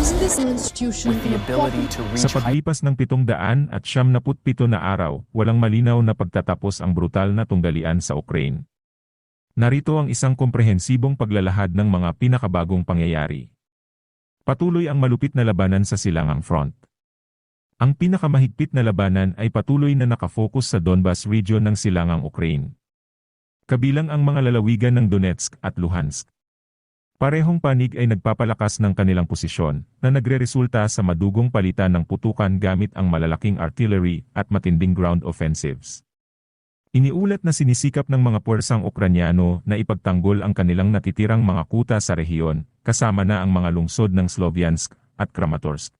Is this institution with the an ability important to Sa reach paglipas ng pitong daan at siyam na putpito na araw, walang malinaw na pagtatapos ang brutal na tunggalian sa Ukraine. Narito ang isang komprehensibong paglalahad ng mga pinakabagong pangyayari. Patuloy ang malupit na labanan sa silangang front. Ang pinakamahigpit na labanan ay patuloy na nakafocus sa Donbas region ng silangang Ukraine. Kabilang ang mga lalawigan ng Donetsk at Luhansk. Parehong panig ay nagpapalakas ng kanilang posisyon na nagreresulta sa madugong palitan ng putukan gamit ang malalaking artillery at matinding ground offensives. Iniulat na sinisikap ng mga puwersang Ukranyano na ipagtanggol ang kanilang natitirang mga kuta sa rehiyon, kasama na ang mga lungsod ng Sloviansk at Kramatorsk.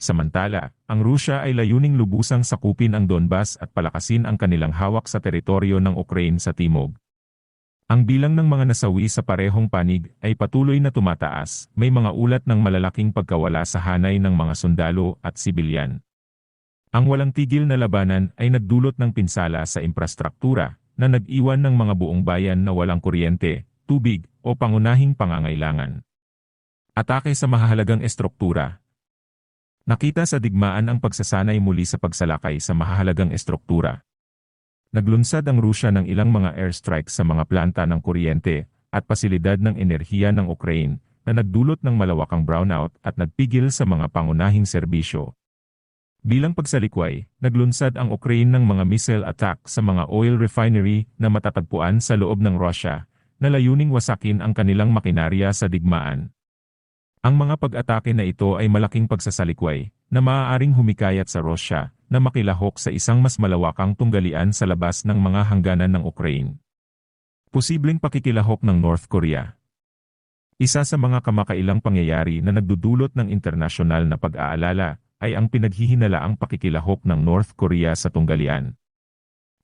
Samantala, ang Rusya ay layuning lubusang sakupin ang Donbas at palakasin ang kanilang hawak sa teritoryo ng Ukraine sa timog. Ang bilang ng mga nasawi sa parehong panig ay patuloy na tumataas, may mga ulat ng malalaking pagkawala sa hanay ng mga sundalo at sibilyan. Ang walang tigil na labanan ay nagdulot ng pinsala sa infrastruktura na nag-iwan ng mga buong bayan na walang kuryente, tubig o pangunahing pangangailangan. Atake sa mahahalagang estruktura Nakita sa digmaan ang pagsasanay muli sa pagsalakay sa mahahalagang estruktura. Naglunsad ang Rusya ng ilang mga airstrikes sa mga planta ng kuryente at pasilidad ng enerhiya ng Ukraine na nagdulot ng malawakang brownout at nagpigil sa mga pangunahing serbisyo. Bilang pagsalikway, naglunsad ang Ukraine ng mga missile attack sa mga oil refinery na matatagpuan sa loob ng Russia, na layuning wasakin ang kanilang makinarya sa digmaan. Ang mga pag-atake na ito ay malaking pagsasalikway, na maaaring humikayat sa Russia, na makilahok sa isang mas malawakang tunggalian sa labas ng mga hangganan ng Ukraine. Posibleng pakikilahok ng North Korea. Isa sa mga kamakailang pangyayari na nagdudulot ng internasyonal na pag-aalala ay ang pinaghihinalaang pakikilahok ng North Korea sa tunggalian.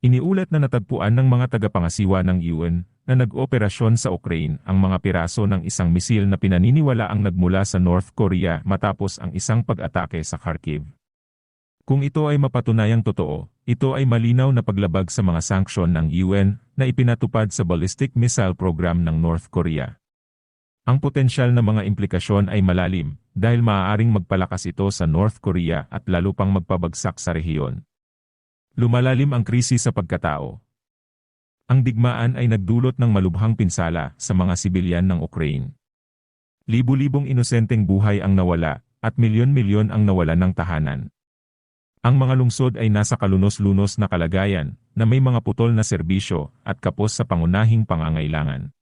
Iniulat na natagpuan ng mga tagapangasiwa ng UN na nag-operasyon sa Ukraine ang mga piraso ng isang misil na pinaniniwala ang nagmula sa North Korea matapos ang isang pag-atake sa Kharkiv. Kung ito ay mapatunayang totoo, ito ay malinaw na paglabag sa mga sanksyon ng UN na ipinatupad sa ballistic missile program ng North Korea. Ang potensyal na mga implikasyon ay malalim dahil maaaring magpalakas ito sa North Korea at lalo pang magpabagsak sa rehiyon. Lumalalim ang krisis sa pagkatao. Ang digmaan ay nagdulot ng malubhang pinsala sa mga sibilyan ng Ukraine. Libu-libong inosenteng buhay ang nawala at milyon-milyon ang nawalan ng tahanan. Ang mga lungsod ay nasa kalunos-lunos na kalagayan na may mga putol na serbisyo at kapos sa pangunahing pangangailangan.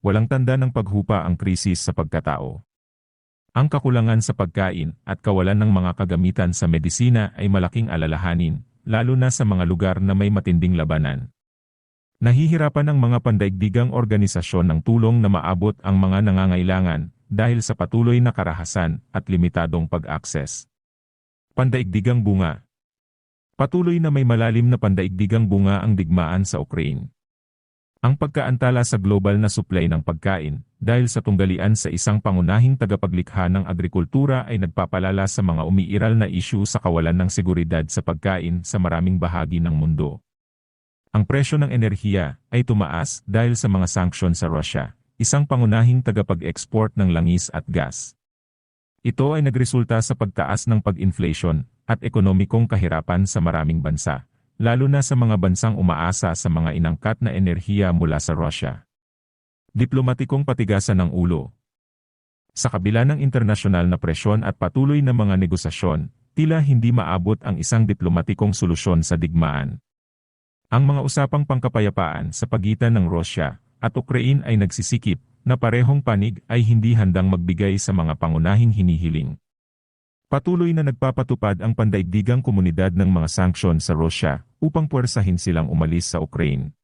Walang tanda ng paghupa ang krisis sa pagkatao. Ang kakulangan sa pagkain at kawalan ng mga kagamitan sa medisina ay malaking alalahanin, lalo na sa mga lugar na may matinding labanan. Nahihirapan ang mga pandaigdigang organisasyon ng tulong na maabot ang mga nangangailangan dahil sa patuloy na karahasan at limitadong pag-akses. Pandaigdigang bunga Patuloy na may malalim na pandaigdigang bunga ang digmaan sa Ukraine. Ang pagkaantala sa global na supply ng pagkain, dahil sa tunggalian sa isang pangunahing tagapaglikha ng agrikultura ay nagpapalala sa mga umiiral na isyu sa kawalan ng seguridad sa pagkain sa maraming bahagi ng mundo. Ang presyo ng enerhiya ay tumaas dahil sa mga sanksyon sa Russia, isang pangunahing tagapag-export ng langis at gas. Ito ay nagresulta sa pagtaas ng pag-inflation at ekonomikong kahirapan sa maraming bansa, lalo na sa mga bansang umaasa sa mga inangkat na enerhiya mula sa Russia. Diplomatikong patigasan ng ulo Sa kabila ng internasyonal na presyon at patuloy na mga negosasyon, tila hindi maabot ang isang diplomatikong solusyon sa digmaan. Ang mga usapang pangkapayapaan sa pagitan ng Russia at Ukraine ay nagsisikip na parehong panig ay hindi handang magbigay sa mga pangunahing hinihiling. Patuloy na nagpapatupad ang pandaigdigang komunidad ng mga sanksyon sa Russia upang puwersahin silang umalis sa Ukraine.